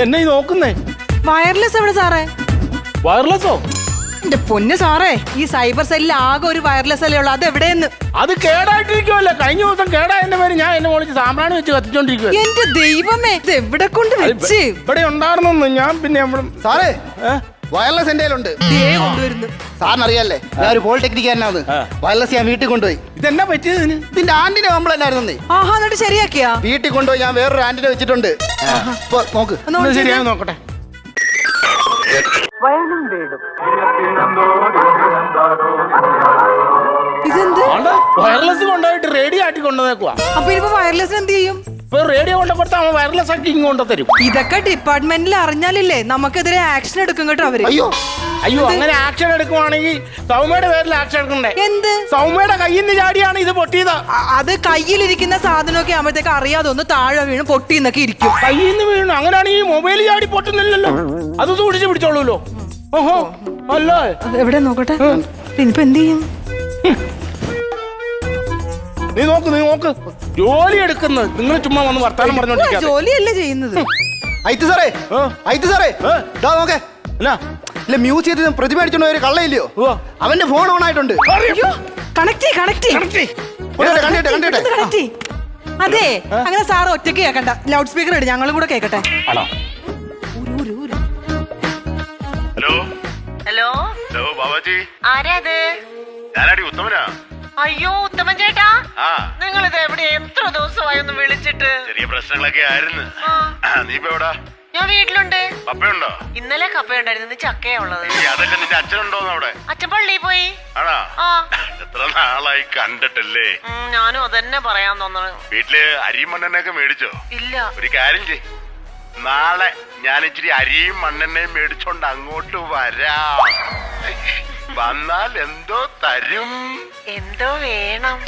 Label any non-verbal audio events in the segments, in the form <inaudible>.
എന്നെ ഈ നോക്കുന്നേ? വയർലെസ് എവിടെ സാറേ? വയർലെസ്സോ എന്റെ പൊന്ന് സാറേ ഈ സൈബർ സെല്ലിൽ ആകെ ഒരു വയർലെസ് അല്ലേ ഉള്ളൂ. അത് എവിടെയെന്ന്? അത് കേടായിട്ടിരിക്കുമല്ലോ കഴിഞ്ഞ ദിവസം കേടായതിന്റെ പേര് ഞാൻ എന്നെ വിളിച്ച് സാമ്പ്രാണി വെച്ച് കത്തിച്ചോണ്ടിരിക്കുക എന്റെ ദൈവമേ ഇത് എവിടെ കൊണ്ട് വെച്ച്? ഇവിടെ ഉണ്ടായിരുന്നെന്ന് ഞാൻ പിന്നെ സാറേ? വയർലെസ് എന്റെ കയ്യിലുണ്ട്. കൊണ്ടുവരുന്നു. സാറിന് അറിയാല്ലേ ഞാൻ ഒരു പോളിടെക്നിക്കാരനാണ്. വയർലെസ് ഞാൻ വീട്ടിൽ കൊണ്ടുപോയി. ഇതെന്നാ പറ്റിയത് ഇതിന്? ഇതിന്റെ ആന്റിനെ കംപ്ലൈന്റ് ആയിരുന്നേ ആഹാ എന്നിട്ട് ശരിയാക്കിയാ? വീട്ടിൽ കൊണ്ടുപോയി ഞാൻ വേറൊരു ആന്റിനെ വെച്ചിട്ടുണ്ട്. ഇപ്പൊ നോക്ക്. ശരിയായി നോക്കട്ടെ. ഇതെന്ത്? വയർലെസ് കൊണ്ടുപോയിട്ട് റേഡിയോ ആട്ടി കൊണ്ടുവന്നേക്കുവാ. അപ്പൊ ഇനിയിപ്പോ വയർലെസ് എന്ത് ചെയ്യും? ഇപ്പൊ റേഡിയോ കൊണ്ടപ്പെടുത്ത അവൻ വയർലെസ് ആക്കി ഇങ്ങ് കൊണ്ടു തരും ഇതൊക്കെ ഡിപ്പാർട്ട്മെന്റിൽ അറിഞ്ഞാലില്ലേ? നമുക്കെതിരെ ആക്ഷൻ എടുക്കും കേട്ടോ അവർ. അയ്യോ. അയ്യോ അങ്ങനെ ആക്ഷൻ എടുക്കുവാണെങ്കിൽ സൗമ്യയുടെ പേരിൽ ആക്ഷൻ എടുക്കണ്ടേ? എന്ത്? സൗമ്യയുടെ കയ്യിൽ നിന്ന് ചാടിയാണ് ഇത് പൊട്ടിയത്. അ- അത് കയ്യിലിരിക്കുന്ന സാധനമൊക്കെ ആകുമ്പോഴത്തേക്ക് അറിയാതെ ഒന്ന് താഴെ വീണ് പൊട്ടി എന്നൊക്കെ ഇരിക്കും. കയ്യിൽ നിന്ന് വീണു. അങ്ങനെയാണെങ്കിൽ മൊബൈൽ ചാടി പൊട്ടുന്നില്ലല്ലോ. അത് സൂക്ഷിച്ച് പിടിച്ചോളൂല്ലോ ഓഹോ. അല്ലേ? എവിടെ നോക്കട്ടെ? ഇനിയിപ്പോ എന്ത് ചെയ്യും? നീ നോക്ക് നീ നോക്ക്. ജോലി എടുക്കുന്നത്. നിങ്ങൾ ചുമ്മാ വന്ന് വർത്താനം പറഞ്ഞോണ്ടിരിക്കാതെ. ജോലിയല്ലേ ചെയ്യുന്നത്? ഐത്ത് സാറേ. ഐത്ത് സാറേ? ഇതാ നോക്കേ. എന്നാ? ഇല്ല മ്യൂസിയത്തിൽ നിന്ന് പ്രതിമ അടിച്ചോണ്ട് ഒരു കള്ളയില്ലയോ? അവന്റെ ഫോൺ ഓൺ ആയിട്ടുണ്ട്. അയ്യോ കണക്ട് കണക്ട്. കണ്ടിട്ടെ കണ്ടിട്ടെ അതെ അങ്ങനെ സാറ് ഒറ്റയ്ക്ക് കേക്കണ്ട. ലൗഡ് സ്പീക്കർ ഇട് ഞങ്ങളും കൂടെ കേക്കട്ടെ. ഹലോ. ഹലോ. ഹലോ ബാബാജി. ആരാത്? ഞാനാടി ഉത്തമനാ. അയ്യോ ഉത്തമൻ ചേട്ടാ. നിങ്ങൾ ഇത് എവിടെ എത്ര ദിവസമായി ഒന്ന് വിളിച്ചിട്ട്? ചെറിയ പ്രശ്നങ്ങളൊക്കെ ആയിരുന്നു. നീ ഇപ്പൊ എവിടാ? ഞാൻ വീട്ടിലുണ്ട്. കപ്പയുണ്ടോ ഇന്നലെ കപ്പയുണ്ടായിരുന്നു ചക്കയാ ഉള്ളത്. അതൊക്കെ അതല്ല നിന്റെ അച്ഛനുണ്ടോന്ന് അവിടെ? അച്ഛൻ പള്ളി പോയി. ആണോ? ആ. എത്ര നാളായി കണ്ടിട്ടല്ലേ? ഞാനും അതന്നെ പറയാൻ തോന്നുന്നു വീട്ടിൽ അരിയും മണ്ണെണ്ണയൊക്കെ മേടിച്ചോ? ഇല്ല. ഒരു കാര്യം ചെയ് നാളെ ഞാൻ ഇച്ചിരി അരിയും മണ്ണെണ്ണയും മേടിച്ചോണ്ട് അങ്ങോട്ട് വരാം. വന്നാൽ എന്തോ തരും. എന്തോ വേണം.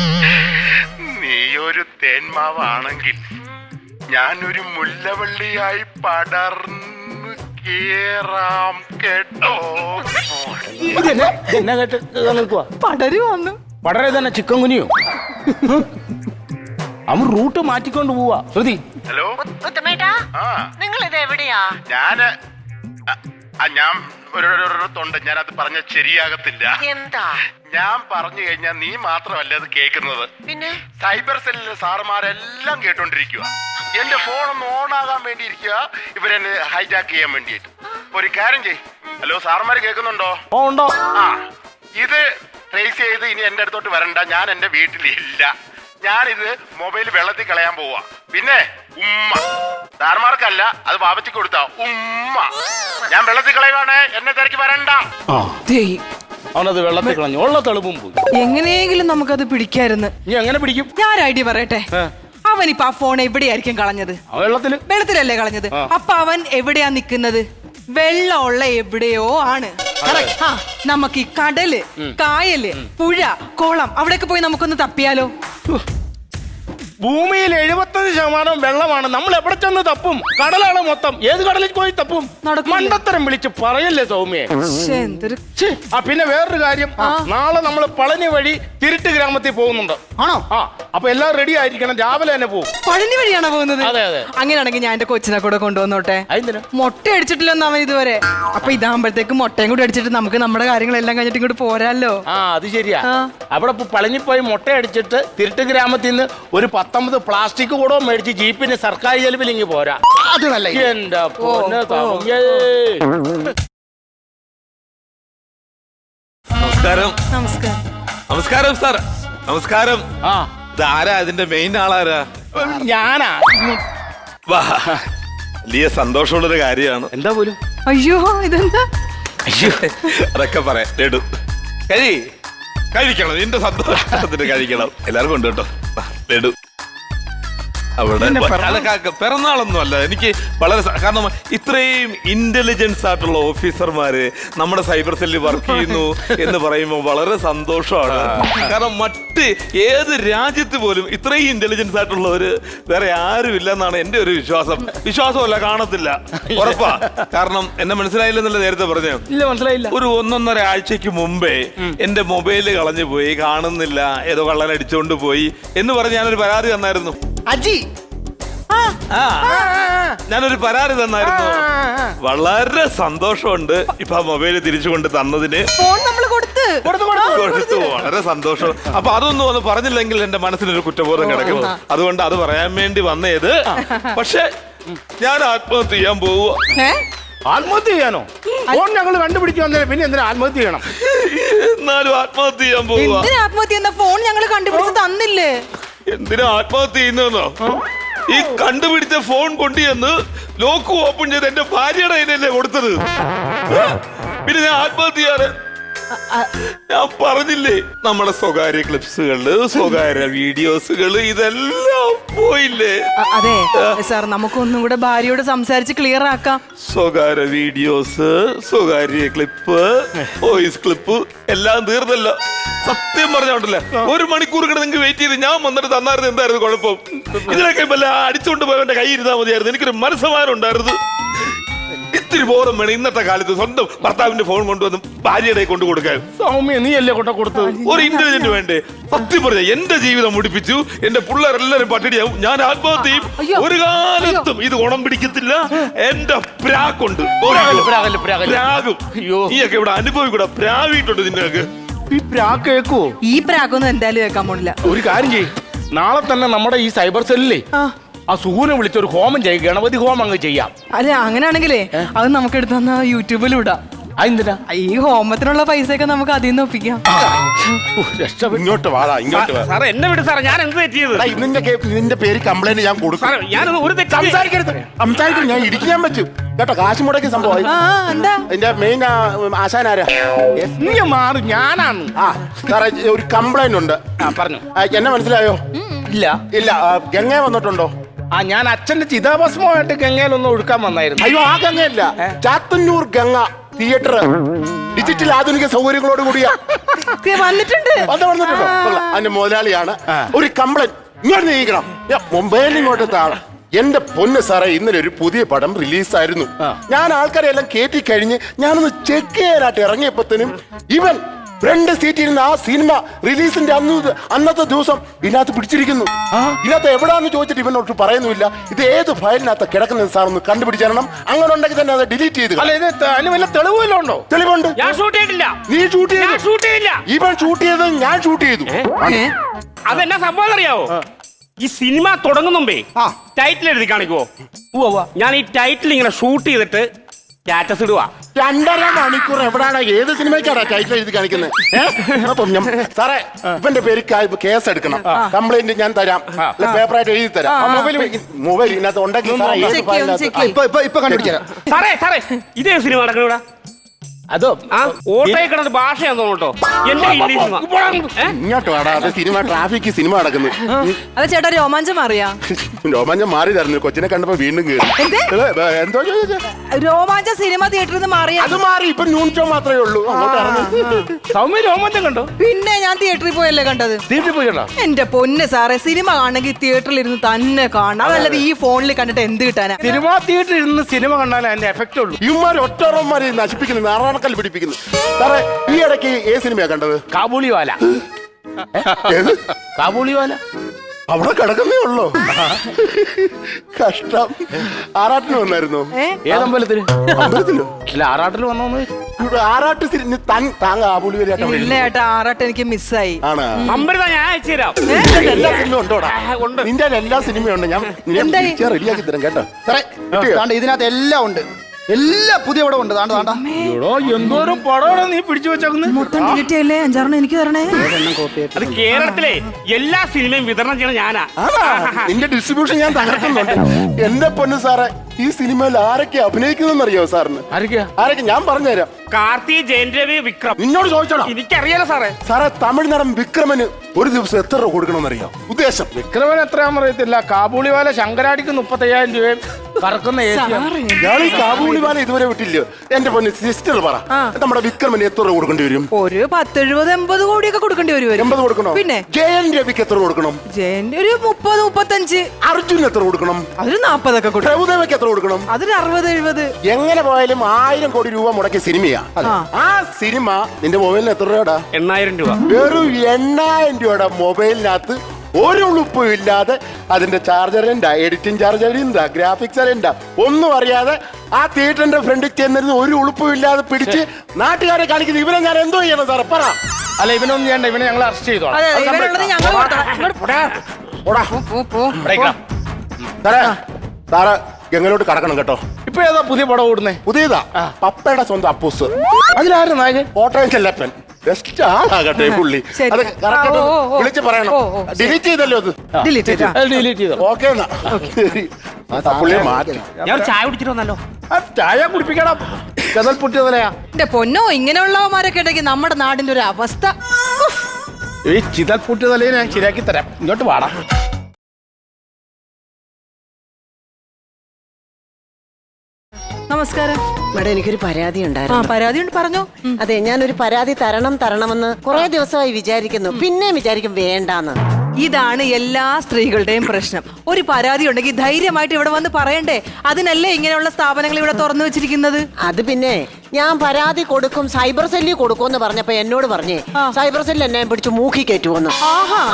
നീയൊരു തേന്മാവാണെങ്കിൽ ഞാനൊരു മുല്ലവള്ളിയായി പടർന്നു കേറാം കേട്ടോ. ഇതെന്നെ? ഇതെന്നെ കേട്ട് നിൽക്കുവാ? പടരു പടരെ തന്നെ ചിക്കൻ കുനിയോ. അവൻ റൂട്ട് മാറ്റിക്കൊണ്ട് പോവാ. ശ്രുതി. ഹലോ? ഉത്തമേട്ടാ ആ. നിങ്ങൾ ഇത് എവിടെയാ ഞാൻ അ- ആ, ഞാൻ അത് ഞാനത് പറഞ്ഞ ശരിയാകത്തില്ല. എന്താ? ഞാൻ പറഞ്ഞു കഴിഞ്ഞാൽ നീ മാത്രമല്ല അത് കേൾക്കുന്നത്. പിന്നെ? സൈബർ സെല്ലിലെ സാറുമാരെല്ലാം കേട്ടോണ്ടിരിക്കുക എന്റെ ഫോൺ ഒന്ന് ഓൺ ആകാൻ വേണ്ടി ഇരിക്കുക ഇവരെന്നെ ഹൈജാക്ക് ചെയ്യാൻ വേണ്ടിയിട്ട്. ഒരു കാര്യം ചെയ് ഹലോ സാറുമാര് കേൾക്കുന്നുണ്ടോ? ഓ ഉണ്ടോ? ആ ഇത് ട്രേസ് ചെയ്ത് ഇനി എന്റെ അടുത്തോട്ട് വരണ്ട. ഞാൻ എന്റെ വീട്ടിലില്ല. ഞാനിത് മൊബൈൽ വെള്ളത്തിൽ കളയാൻ പോവാ. പിന്നെ ഉമ്മ. താർമാർക്കല്ല അത് ബാബച്ചിക്ക് കൊടുത്ത ഉമ്മ. ഞാൻ വെള്ളത്തിൽ കളയുവാണ് എന്നെ തിരക്കി വരണ്ട. ആ. ദേ, അവനത് വെള്ളത്തിൽ കളഞ്ഞു ഉള്ള തെളിവും പോയി. എങ്ങനെയെങ്കിലും നമുക്കത് പിടിക്കായിരുന്നു. നീ എങ്ങനെ പിടിക്കും? ഞാൻ ഐഡിയ പറയട്ടെ? ഏ. അവനിപ്പോ ആ ഫോൺ എവിടെയായിരിക്കും കളഞ്ഞത്? ആ വെള്ളത്തിൽ? വെള്ളത്തിലല്ലേ കളഞ്ഞത്? ആ. അപ്പൊ അവൻ എവിടെയാ നിക്കുന്നത്? വെള്ളമുള്ള എവിടെയോ ആണ്. ആ നമുക്ക് ഈ കടൽ കായൽ പുഴ കോളം അവിടെയൊക്കെ പോയി നമുക്കൊന്ന് തപ്പിയാലോ? ഭൂമിയിൽ എഴുപത്തഞ്ച് ശതമാനം വെള്ളമാണ്. നമ്മൾ എവിടെ ചെന്ന് തപ്പും? കടലാണ് മൊത്തം ഏത് കടലിൽ പോയി തപ്പും? മണ്ടത്തരം വിളിച്ച് പറയല്ലേ സൗമ്യെ? ശ്ശേ, എന്തൊരു ഛെ, ആ പിന്നെ വേറൊരു കാര്യം. നാളെ നമ്മൾ പളനി വഴി തിരുട്ട് ഗ്രാമത്തിൽ പോകുന്നുണ്ട്. ആണോ? ആ അപ്പൊ എല്ലാം റെഡി ആയിരിക്കണം. രാവിലെ തന്നെ പോകും. പഴനി വഴിയാണോ പോകുന്നത്? അതെ, അതെ. അങ്ങനെയാണെങ്കിൽ ഞാൻ എന്റെ കൊച്ചിനെ കൂടെ കൊണ്ടുവന്നോട്ടെ. അതെന്തിനാ? മുട്ട അടിച്ചിട്ടില്ലെന്ന് അവൻ ഇതുവരെ? അപ്പൊ ഇതാകുമ്പോഴത്തേക്ക് മുട്ടയും കൂടി അടിച്ചിട്ട് നമുക്ക് നമ്മുടെ കാര്യങ്ങളെല്ലാം കഴിഞ്ഞിട്ട് ഇങ്ങോട്ട് പോരാല്ലോ. ആ അത് ശരിയാ. ആ. അവിടെ ഇപ്പൊ പളനി പോയി മുട്ട അടിച്ചിട്ട് തിരുട്ട് ഗ്രാമത്തിൽ നിന്ന് ഒരു പത്തൊമ്പത് പ്ലാസ്റ്റിക് കൂടോ മേടിച്ച് ജീപ്പിന് സർക്കാർ ചെലവിൽ ഇങ്ങ് പോരാ. അത് നല്ല. എന്റെ പൊന്ന്. നമസ്കാരം. നമസ്കാരം. നമസ്കാരം സാർ. നമസ്കാരം. ആ. ഇതാരാ ഇതിന്റെ മെയിൻ ആളാരാ? ഞാനാ. വാ. വലിയ സന്തോഷമുള്ളൊരു കാര്യമാണ്. എന്താ പോലും? അയ്യോ ഇതെന്താ? അയ്യോ അതൊക്കെ പറയാം. ലഡു. കഴി. കഴിക്കണം. എന്റെ സന്തോഷത്തിന് കഴിക്കണം. എല്ലാവർക്കും ഉണ്ട് കേട്ടോ. ലഡു. അവിടെ പിറന്നാളൊന്നും അല്ല. എനിക്ക് വളരെ കാരണം ഇത്രയും ഇന്റലിജൻസ് ആയിട്ടുള്ള ഓഫീസർമാര് നമ്മുടെ സൈബർ സെല്ലിൽ വർക്ക് ചെയ്യുന്നു എന്ന് പറയുമ്പോൾ വളരെ സന്തോഷമാണ്. കാരണം മറ്റ് ഏത് രാജ്യത്ത് പോലും ഇത്രയും ഇന്റലിജൻസ് ആയിട്ടുള്ളവര് വേറെ ആരും ഇല്ലെന്നാണ് എന്റെ ഒരു വിശ്വാസം. വിശ്വാസമല്ല കാണത്തില്ല. <laughs> ഉറപ്പാ. കാരണം എന്നെ മനസ്സിലായില്ലെന്നല്ല നേരത്തെ പറഞ്ഞു? ഇല്ല മനസ്സിലായില്ല. ഒരു ഒന്നൊന്നര ആഴ്ചക്ക് മുമ്പേ എന്റെ മൊബൈൽ കളഞ്ഞു പോയി കാണുന്നില്ല ഏതോ കള്ളൻ അടിച്ചുകൊണ്ട് പോയി എന്ന് പറഞ്ഞ് ഞാനൊരു പരാതി തന്നായിരുന്നു. അജി. ആ. ആ. ഞാനൊരു പരാതി തന്നായിരുന്നു. വളരെ സന്തോഷമുണ്ട് ഇപ്പൊ ആ മൊബൈൽ തിരിച്ചു കൊണ്ട് തന്നതിന്. ഫോൺ നമ്മൾ കൊടുത്ത്. കൊടുത്തു വളരെ സന്തോഷം. അപ്പൊ അതൊന്നും ഒന്ന് പറഞ്ഞില്ലെങ്കിൽ എന്റെ മനസ്സിനൊരു കുറ്റബോധം കിടക്കും. അതുകൊണ്ട് അത് പറയാൻ വേണ്ടി വന്നേത്. പക്ഷെ ഞാൻ ആത്മഹത്യ ചെയ്യാൻ പോവുക. ഏ? ആത്മഹത്യ ചെയ്യാനോ? ഫോൺ ഞങ്ങൾ കണ്ടുപിടിച്ചു വന്നേ പിന്നെ എന്തിനാ ആത്മഹത്യ ചെയ്യണം? എന്നാലും ആത്മഹത്യ ചെയ്യാൻ പോവുക. എന്തിനാ ആത്മഹത്യ എന്ന ഫോൺ ഞങ്ങൾ കണ്ടുപിടിച്ച് തന്നില്ലേ? എന്തിനാ ആത്മഹത്യ ചെയ്യുന്നോ ഈ കണ്ടുപിടിച്ച ഫോൺ കൊണ്ടുചെന്ന് ലോക്ക് ഓപ്പൺ ചെയ്ത് എന്റെ ഭാര്യയുടെ കയ്യിലല്ലേ കൊടുത്തത്? പിന്നെ ഞാൻ ആത്മഹത്യ ചെയ്യാറ്? ഞാൻ പറഞ്ഞില്ലേ നമ്മുടെ സ്വകാര്യ ക്ലിപ്സുകൾ സ്വകാര്യ വീഡിയോസുകൾ ഇതെല്ലാം പോയില്ലേ? അതെ സാർ നമുക്കൊന്നും കൂടെ ഭാര്യയോട് സംസാരിച്ച് ക്ലിയർ ആക്കാം. സ്വകാര്യ വീഡിയോസ് സ്വകാര്യ ക്ലിപ്പ് വോയിസ് ക്ലിപ്പ് എല്ലാം തീർന്നല്ലോ. സത്യം പറഞ്ഞോണ്ടല്ലേ ഒരു മണിക്കൂർ കൂടെ നിങ്ങൾക്ക് വെയിറ്റ് ചെയ്ത് ഞാൻ വന്നിട്ട് തന്നായിരുന്നു എന്തായിരുന്നു കുഴപ്പം? ഇതിനൊക്കെ വല്ല അടിച്ചുകൊണ്ട് പോയവന്റെ കൈ ഇരുന്നാ മതിയായിരുന്നു. എനിക്കൊരു മനസ്സമാനം ഉണ്ടായിരുന്നു. ഇത്തിരി ബോധം വേണം. ഇന്നത്തെ കാലത്ത് സ്വന്തം ഭർത്താവിന്റെ ഫോൺ കൊണ്ടുവന്ന് ഭാര്യയുടെ കൊണ്ട് കൊടുക്കാൻ. സൗമ്യ നീ അല്ലേ കൊണ്ട കൊടുത്തത്? ഒരു ഇന്റലിജന്റ് വേണ്ടേ? സത്യം പറഞ്ഞ എന്റെ ജീവിതം മുടിപ്പിച്ചു. എന്റെ പിള്ളേരെല്ലാരും പട്ടിണിയാവും ഞാൻ ആത്മഹത്യ ചെയ്യും. ഒരു കാലത്തും ഇത് ഗുണം പിടിക്കത്തില്ല. എന്റെ പ്രാക്കുണ്ട്. അയ്യോ. നീയൊക്കെ ഇവിടെ അനുഭവിക്കൂടാ. പ്രാവിട്ടുണ്ട് നിന്നൊക്കെ. ഈ പ്രാക്ക് കേക്കോ? ഈ പ്രാക്കൊന്നും എന്തായാലും കേൾക്കാൻ പോണില്ല. ഒരു കാര്യം ചെയ്യ്. നാളെ തന്നെ നമ്മുടെ ഈ സൈബർ സെല്ലിലെ ആ. ആ സുഹൂനെ വിളിച്ച് ഒരു ഹോമം ചെയ്യ ഗണപതി ഹോമം അങ്ങ് ചെയ്യാം. അല്ല അങ്ങനെയാണെങ്കിലേ അത് നമുക്ക് എടുത്ത് തന്ന യൂട്യൂബിൽ ഇടാം. അതെന്തിനാ? ഈ ഹോമത്തിനുള്ള പൈസയൊക്കെ നമുക്ക് അതിൽ നിന്ന് ഒപ്പിക്കാം. രക്ഷപ്പെട്ടു. ഇങ്ങോട്ട് വാടാ ഇങ്ങോട്ട് വാ. സാറേ എന്നെ വിട് സാറേ ഞാൻ എന്ത് തെറ്റിയത് എടാ, നിന്റെ കേ- നിന്റെ പേര് കംപ്ലൈന്റ് ഞാൻ കൊടുക്കും. സാറേ ഞാനത് ഒരു തെറ്റ് സംസാരിക്കരുത്. സംസാരിക്കും ഞാൻ ഇടിക്കാൻ പറ്റും. കേട്ടോ കാശ് മുടക്കി സംഭവം. ആ ആ, എന്താ എന്റെ മെയിൻ ആശാനാരാ? നീ മാറി ഞാനാണ്. ആ സാറേ ഒരു കംപ്ലൈന്റ് ഉണ്ട്. ആ പറഞ്ഞു. ആ, എന്നെ മനസ്സിലായോ? ഇല്ല. ഇല്ല ആ, ഗംഗ വന്നിട്ടുണ്ടോ? ആ ഞാൻ അച്ഛന്റെ ചിതാഭസ്മമായിട്ട് ഗംഗയിലൊന്ന് ഒഴുക്കാൻ വന്നായിരുന്നു. അയ്യോ ആ ഗംഗയല്ല. ചാത്തന്നൂർ ഗംഗ തിയേറ്റർ ഡിജിറ്റൽ ആധുനിക സൗകര്യങ്ങളോട് കൂടിയ. ദേ, വന്നിട്ടുണ്ട്. വന്ന് വന്നിട്ടുണ്ടോ. കൊള്ളാം. അതിന്റെ മുതലാളിയാണ് ഒരു കംപ്ലൈന്റ് ഇങ്ങോട്ട് നീക്കണം മൊബൈലിൽ ഇങ്ങോട്ട് താഴെ എന്റെ പൊന്ന് സാറേ ഇന്നലെ ഒരു പുതിയ പടം റിലീസായിരുന്നു. ഞാൻ ആൾക്കാരെ എല്ലാം കയറ്റി കഴിഞ്ഞ് ഞാനൊന്ന് ചെക്ക് ചെയ്യാനായിട്ട് ഇറങ്ങിയപ്പോഴത്തേനും ഇവൻ ഫ്രണ്ട് സീറ്റിൽ നിന്ന് ആ സിനിമ റിലീസിന്റെ അന്ന് അന്നത്തെ ദിവസം ഇതിനകത്ത് പിടിച്ചിരിക്കുന്നു. ഇതിനകത്ത് എവിടാന്ന് ചോദിച്ചിട്ട് ഇവനോട്ട് പറയുന്നില്ല ഇത് ഏത് ഫയലിനകത്ത് കിടക്കുന്നത് സാർ ഒന്ന് കണ്ടുപിടിച്ചരണം അങ്ങനെ ഉണ്ടെങ്കിൽ തന്നെ അത് ഡിലീറ്റ് ചെയ്ത് ഉണ്ടോ? തെളിവുണ്ട്. ഞാൻ ഷൂട്ട് ചെയ്തിട്ടില്ല നീ ഷൂട്ട് ഞാൻ ചെയ്തു ഷൂട്ട് ചെയ്തില്ല. ഇവൻ ഷൂട്ട് ചെയ്തത് ഞാൻ ഷൂട്ട് ചെയ്തു? അതെന്നാ സംഭവം അറിയാവോ? ഈ സിനിമ തുടങ്ങുന്നുമ്പേ ആ. ടൈറ്റിൽ എഴുതി കാണിക്കുവോ? ഞാൻ ഈ ടൈറ്റിൽ ഇങ്ങനെ ഷൂട്ട് ചെയ്തിട്ട് സ്റ്റാറ്റസ് ഇടുവാ. രണ്ടര മണിക്കൂർ എവിടാണ്? ഏത് സിനിമയ്ക്കാണ് ടൈറ്റിൽ എഴുതി കാണിക്കുന്നത് <laughs> സാറേ ഇവന്റെ പേര് ക- കേസ് എടുക്കണം. കംപ്ലൈന്റ് ഞാൻ തരാം. പേപ്പറായിട്ട് എഴുതി തരാം. മൊബൈൽ മൊബൈൽ ഇതിനകത്ത് ഉണ്ടെങ്കിൽ സാറേ ഏത് ചെക്ക് ചെയ്യും, ഫയലിനകത്ത് ചെക്ക് ചെയ്യും. ഇപ്പൊ ഇപ്പൊ ഇപ്പൊ കണ്ടുപിടിക്കാം. സാറേ സാറേ ഇതേ സിനിമ നടക്കണം ഇവിടെ? അതോ ആ ഓട്ടോയിൽ കിടന്ന് ഭാഷയാന്ന് തോന്നുട്ടോ എന്റെ ഹിന്ദി സിനിമ ഇങ്ങോട്ട് വേടാ അത് സിനിമ ട്രാഫിക് സിനിമ നടക്കുന്നു. അത് ചേട്ടാ രോമാഞ്ചം അറിയാ രോമാഞ്ചം മാറി തരുന്നു കൊച്ചിനെ കണ്ടപ്പോ വീണ്ടും കേറി. എന്ത്? രോമാഞ്ച സിനിമ തിയേറ്ററിൽ നിന്ന് മാറിയ? അത് മാറി ഇപ്പൊ ന്യൂൺ ഷോ മാത്രമേ ഉള്ളൂ. അങ്ങോട്ട് ഇറങ്ങ്. സൗമ്യ രോമാഞ്ചം കണ്ടോ? പിന്നെ ഞാൻ തിയേറ്ററിൽ പോയല്ലേ കണ്ടത്? തിയേറ്ററിൽ പോയി കണ്ടോ? എന്റെ പൊന്ന് സാറേ സിനിമ കാണണമെങ്കിൽ തിയേറ്ററിൽ ഇരുന്ന് തന്നെ കാണണം. അതല്ലാതെ ഈ ഫോണിൽ കണ്ടിട്ട് എന്ത് കിട്ടാനാ? സിനിമ തിയേറ്ററിൽ ഇരുന്ന് സിനിമ കണ്ടാലേ അതിന്റെ എഫക്റ്റ് ഉള്ളൂ. ഇവന്മാർ ഒറ്ററന്മാരെ നശിപ്പിക്കുന്നു നാറാണക്കൽ പിടിപ്പിക്കുന്നു. സാറേ ഈ ഇടയ്ക്ക് ഏ സിനിമയാ കണ്ടത്? കാബൂളിവാല. ഏത്? കാബൂളിവാല. അവിടെ കിടക്കുന്നേ ഉള്ളോ? കഷ്ടം. ആറാട്ടിന് വന്നായിരുന്നു? ഏതമ്പലത്തിന് അമ്പലത്തിലോ? അല്ല ആറാട്ടിൽ വന്നോന്ന്. ഇവിടെ ആറാട്ട് സിരി താൻ താങ്ക ആപുളി ഇല്ല ചേട്ടാ ആറാട്ട് എനിക്ക് മിസ്സായി. ആണ്? ഞാൻ അയച്ചു തരാം. നിന്റെ എല്ലാ സിനിമയും ഉണ്ടോടാ ഉണ്ട്. നിന്റെ എല്ലാ സിനിമയും ഉണ്ട്. ഞാൻ എന്തായി? റെഡിയാക്കി തരാം കേട്ടോ. സാറേ താണ്ട ഇതിനകത്ത് എല്ലാം ഉണ്ട്. എല്ലാ പുതിയ പടം ഉണ്ട്. താണ്ട താണ്ട എടോ എന്തോരം പടമാണ് നീ പിടിച്ചു വെച്ചേക്കുന്നത് മൊത്തം ഡിലീറ്റ് ചെയ്യല്ലേ? അഞ്ചാറെണ്ണം എനിക്ക് തരണേ. അത് കേരളത്തിലെ എല്ലാ സിനിമയും വിതരണം ചെയ്യണ ഞാനാ. ആണാ? നിന്റെ ഡിസ്ട്രിബ്യൂഷൻ ഞാൻ തകർക്കുന്നുണ്ട്. എന്റെ പൊന്നു സാറേ ഈ സിനിമയിൽ ആരൊക്കെ അഭിനയിക്കുന്നതെന്ന് അറിയോ സാറിന്? ആരൊക്കെയാ? ആരൊക്കെ? ഞാൻ പറഞ്ഞുതരാം. കാർത്തി ജയൻ രവി വിക്രം. നിന്നോട് ചോദിച്ചോളാം എനിക്കറിയാലോ സാറേ. സാറേ തമിഴ് നടൻ വിക്രമന് ഒരു ദിവസം എത്ര രൂപ കൊടുക്കണമെന്ന് അറിയോ ഉദ്ദേശം. വിക്രമൻ എത്രയാണെന്ന് അറിയത്തില്ല കാബൂളിവാല ശങ്കരാടിക്ക് മുപ്പത്തയ്യായിരം രൂപയും സി ഞാൻ ഈ കാബൂളിവാല ഇതുവരെ വിട്ടില്ലയോ എന്റെ പൊന്ന് സിസ്റ്റർ പറ. നമ്മുടെ വിക്രമന് എത്ര രൂപ കൊടുക്കേണ്ടി വരും? ഒരു പത്തെഴുപത് എൺപത് കോടിയൊക്കെ കൊടുക്കേണ്ടി വരും എൺപത് കൊടുക്കണോ? പിന്നെ? ജയൻ രവിക്ക് എത്ര കൊടുക്കണം? ജയൻ ഒരു മുപ്പത് മുപ്പത്തഞ്ച്. അർജുൻ എത്ര കൊടുക്കണം? അതൊരു നാപ്പതൊക്കെ കൊടുക്കും പ്രഭുദേവയ്ക്ക് എത്ര കൊടുക്കണം? അതൊരു അറുപത് എഴുപത്. എങ്ങനെ പോയാലും ആയിരം കോടി രൂപ മുടക്കിയ സിനിമയാ. ആ. ആ സിനിമ നിന്റെ മൊബൈലിന് എത്ര രൂപടാ? എണ്ണായിരം രൂപ. വെറും എണ്ണായിരം രൂപയുടെ മൊബൈലിനകത്ത്. ഒരു ഉളുപ്പും ഇല്ലാതെ അതിന്റെ ചാർജർ എന്താ എഡിറ്റിംഗ് ചാർജർ എന്താ ഗ്രാഫിക്സ് എന്താ ഒന്നും അറിയാതെ ആ തിയേറ്ററിന്റെ ഫ്രണ്ടിൽ ചെന്നിരുന്ന് ഒരു ഉളുപ്പും ഇല്ലാതെ പിടിച്ച് നാട്ടുകാരെ കാണിക്കുന്നത് ഇവനെ ഞാൻ എന്തോ ചെയ്യണം സാറേ? പറ. അല്ല ഇവനൊന്നും ചെയ്യണ്ട. ഇവനെ ഞങ്ങൾ അറസ്റ്റ് ചെയ്തോളാം അതെ അതെ ഞങ്ങൾ. ഇങ്ങോട്ട് ഓടാ പോ, പോ. ഇവിടെ ഇരിക്കണം. സാറേ സാറ് എങ്ങനെയോട്ട് കടക്കണം കേട്ടോ. ഇപ്പൊ ഏതാ പുതിയ പടം ഓടുന്നേ? പുതിയതാ പപ്പയുടെ സ്വന്തം അപ്പൂസ്. അതിലാരും നായകൻ? കോട്ടയം ചെല്ലപ്പൻ. ബെസ്റ്റ് ആളാകട്ടെ പുള്ളി. ശരി. അത് correct ഓ, ഓ, ഓ. വിളിച്ച് പറയണം. ഓ, ഓ, ഡിലീറ്റ് ചെയ്തല്ലോ അത് ചെയ്തോ? ഡിലീറ്റ് ചെയ്തോ? ഓക്കെ എന്നാ. ആ പുള്ളിയെ മാറ്റി. ഞാൻ ഒരു ചായ കുടിച്ചിട്ട് വന്നല്ലോ. ആ, ചായ കുടിപ്പിക്കണം. കതൽ പൊട്ടിയതലയാ എന്റെ പൊന്നോ ഇങ്ങനെയുള്ളവന്മാരൊക്കെ ഉണ്ടെങ്കിൽ നമ്മുടെ നാടിന്റെ ഒരു അവസ്ഥ. ഉഫ്. ഈ ചിതൽ പൊട്ടിയതലയെ ഞാൻ ശരിയാക്കി തരാം. ഇങ്ങോട്ട് വാടാ. നമസ്കാരം. മേഡം എനിക്കൊരു പരാതി ആ ഉണ്ടായിരുന്നു. പരാതി ഉണ്ട് പറഞ്ഞു. ഉം. അതെ ഞാനൊരു പരാതി തരണം തരണമെന്ന് കുറെ ദിവസമായി വിചാരിക്കുന്നു. പിന്നെ വിചാരിക്കും വേണ്ടാന്ന്. ഇതാണ് എല്ലാ സ്ത്രീകളുടെയും പ്രശ്നം. ഒരു പരാതി ഉണ്ടെങ്കിൽ ധൈര്യമായിട്ട് ഇവിടെ വന്ന് പറയണ്ടേ? അതിനല്ലേ ഇങ്ങനെയുള്ള സ്ഥാപനങ്ങൾ ഇവിടെ തുറന്നു വെച്ചിരിക്കുന്നത്? അത് പിന്നെ ഞാൻ പരാതി കൊടുക്കും സൈബർ സെല്ലിൽ കൊടുക്കും എന്ന് പറഞ്ഞപ്പോ എന്നോട് പറഞ്ഞേ സൈബർ സെല്ലിൽ എന്നെ പിടിച്ച് മൂക്കി കയറ്റുമെന്ന്.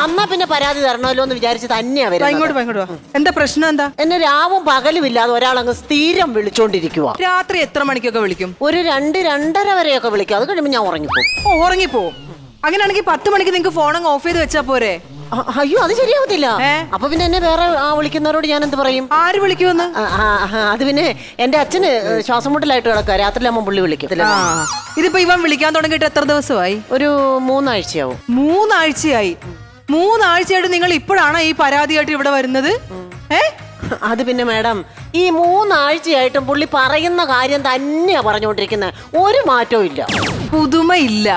അന്നാ പിന്നെ പരാതി തരണമല്ലോ എന്ന് വിചാരിച്ച് തന്നെയാ വരുന്നത്. എന്താ പ്രശ്നം എന്താ? എന്നെ രാവും പകലും ഇല്ലാതെ ഒരാളങ്ങ് സ്ഥിരം വിളിച്ചോണ്ടിരിക്കുക രാത്രി എത്ര മണിക്കൊക്കെ വിളിക്കും? ഒരു രണ്ട് രണ്ടര വരെയൊക്കെ വിളിക്കും. അത് കഴിയുമ്പോൾ ഞാൻ ഉറങ്ങിപ്പോ ഓ ഉറങ്ങിപ്പോവും. അങ്ങനെയാണെങ്കിൽ പത്ത് മണിക്ക് നിങ്ങൾക്ക് ഫോൺ അങ്ങ് ഓഫ് ചെയ്ത് വെച്ചാ പോരെ? അയ്യോ അത് ശരിയാവത്തില്ല. ഏ? അപ്പൊ പിന്നെ എന്നെ വേറെ ആ വിളിക്കുന്നവരോട് ഞാൻ എന്ത് പറയും? ആര് വിളിക്കുമെന്ന്? ആ, ആ, ആ, അത് പിന്നെ എന്റെ അച്ഛന് ശ്വാസം മുട്ടലായിട്ട് കിടക്കുക രാത്രിയിലാകുമ്പോൾ പുള്ളി വിളിക്കും ആ ഇതിപ്പോ ഇവൻ വിളിക്കാൻ തുടങ്ങിയിട്ട് എത്ര ദിവസമായി? ഒരു മൂന്നാഴ്ചയാവും. മൂന്നാഴ്ചയായി? മൂന്നാഴ്ചയായിട്ട് നിങ്ങൾ ഇപ്പോഴാണോ ഈ പരാതിയായിട്ട് ഇവിടെ വരുന്നത്? ഏ? അത് പിന്നെ മാഡം ഈ മൂന്നാഴ്ചയായിട്ടും പുള്ളി പറയുന്ന കാര്യം തന്നെയാ പറഞ്ഞുകൊണ്ടിരിക്കുന്നത് ഒരു മാറ്റവും ഇല്ല. പുതുമയില്ല.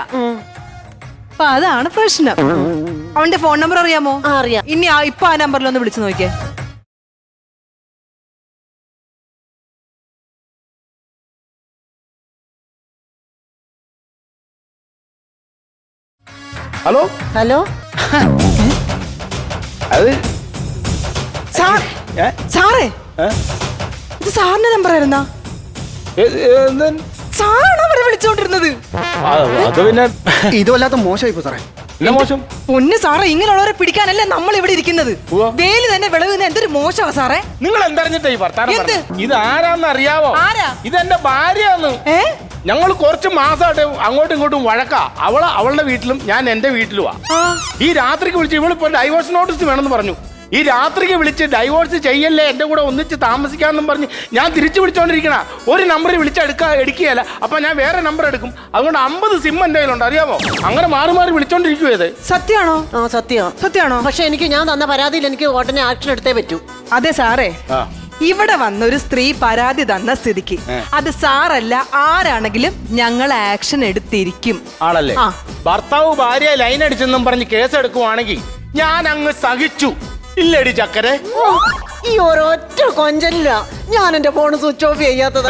അപ്പൊ അതാണ് പ്രശ്നം അവന്റെ ഫോൺ നമ്പർ അറിയാമോ ആ, അറിയാം. ഇനി ആ- ഇപ്പൊ ആ നമ്പറിൽ ഒന്ന് വിളിച്ചു നോക്കിയേ ഹലോ ഹലോ അത് സാർ ഏ? സാറേ ഏ? ഇത് സാറിന്റെ നമ്പർ ആയിരുന്നാ ഏ, ഏ, എന്ത്? സാറാണ് അവരെ വിളിച്ചോണ്ടിരുന്നത്? അത് പിന്നെ ഇത് വല്ലാത്ത മോശമായി സാറേ. മോശം? പൊന്ന് സാറേ ഇങ്ങനെയുള്ളവരെ പിടിക്കാനല്ലേ നമ്മൾ ഇവിടെ ഇരിക്കുന്നത്? ഉവ്വ. വേലി തന്നെ വിളവുന്ന എന്തൊരു മോശമാ സാറേ? നിങ്ങൾ എന്തറിഞ്ഞിട്ടാ ഈ വർത്താനം എന്ത്? പറഞ്ഞത്? ഇത് ആരാന്ന് അറിയാവോ? ആരാ? ഇതെന്റെ ഭാര്യയാണ് ഏ? ഞങ്ങൾ കുറച്ച് മാസമായിട്ട് അങ്ങോട്ടും ഇങ്ങോട്ടും വഴക്കാ. അവൾ അവളുടെ വീട്ടിലും ഞാൻ എന്റെ വീട്ടിലുമാ ആ. ഈ രാത്രിക്ക് വിളിച്ച് ഇവളിപ്പോ ഡൈവോഴ്സ് നോട്ടീസ് വേണമെന്ന് പറഞ്ഞു. ഈ രാത്രിക്ക് വിളിച്ച് ഡൈവോഴ്സ് ചെയ്യല്ലേ? എന്റെ കൂടെ ഒന്നിച്ച് താമസിക്കാമെന്നും പറഞ്ഞ് ഞാൻ തിരിച്ചു വിളിച്ചുകൊണ്ടിരിക്കണ ഒരു നമ്പർ വിളിച്ചെടുക്ക എടുക്കുകയല്ല. അപ്പൊ ഞാൻ വേറെ നമ്പർ എടുക്കും. അതുകൊണ്ട് അമ്പത് സിം എന്റെ കയ്യിലുണ്ട്. അറിയാമോ അങ്ങനെ മാറി മാറി വിളിച്ചോണ്ടിരിക്കുവേ സത്യമാണോ? ആ സത്യം. സത്യമാണോ പക്ഷെ എനിക്ക് ഞാൻ തന്ന പരാതിയിൽ എനിക്ക് ഉടനെ ആക്ഷൻ എടുത്തേ പറ്റൂ. അതെ സാറേ. ആ. ഇവിടെ വന്നൊരു സ്ത്രീ പരാതി തന്ന സ്ഥിതിക്ക്. അത് സാറല്ല ആരാണെങ്കിലും ഞങ്ങൾ ആക്ഷൻ എടുത്തിരിക്കും. ആണല്ലേ? ഭർത്താവ് ഭാര്യ ലൈൻ അടിച്ചെന്നും പറഞ്ഞ് കേസ് എടുക്കുവാണെങ്കിൽ ഞാൻ അങ്ങ് സഹിച്ചു. ഇല്ലടി ചക്കരെ. ഈ ഒരൊറ്റ കൊഞ്ചല്ല. ഞാൻ എന്റെ ഫോൺ സ്വിച്ച് ഓഫ് ചെയ്യാത്തത്.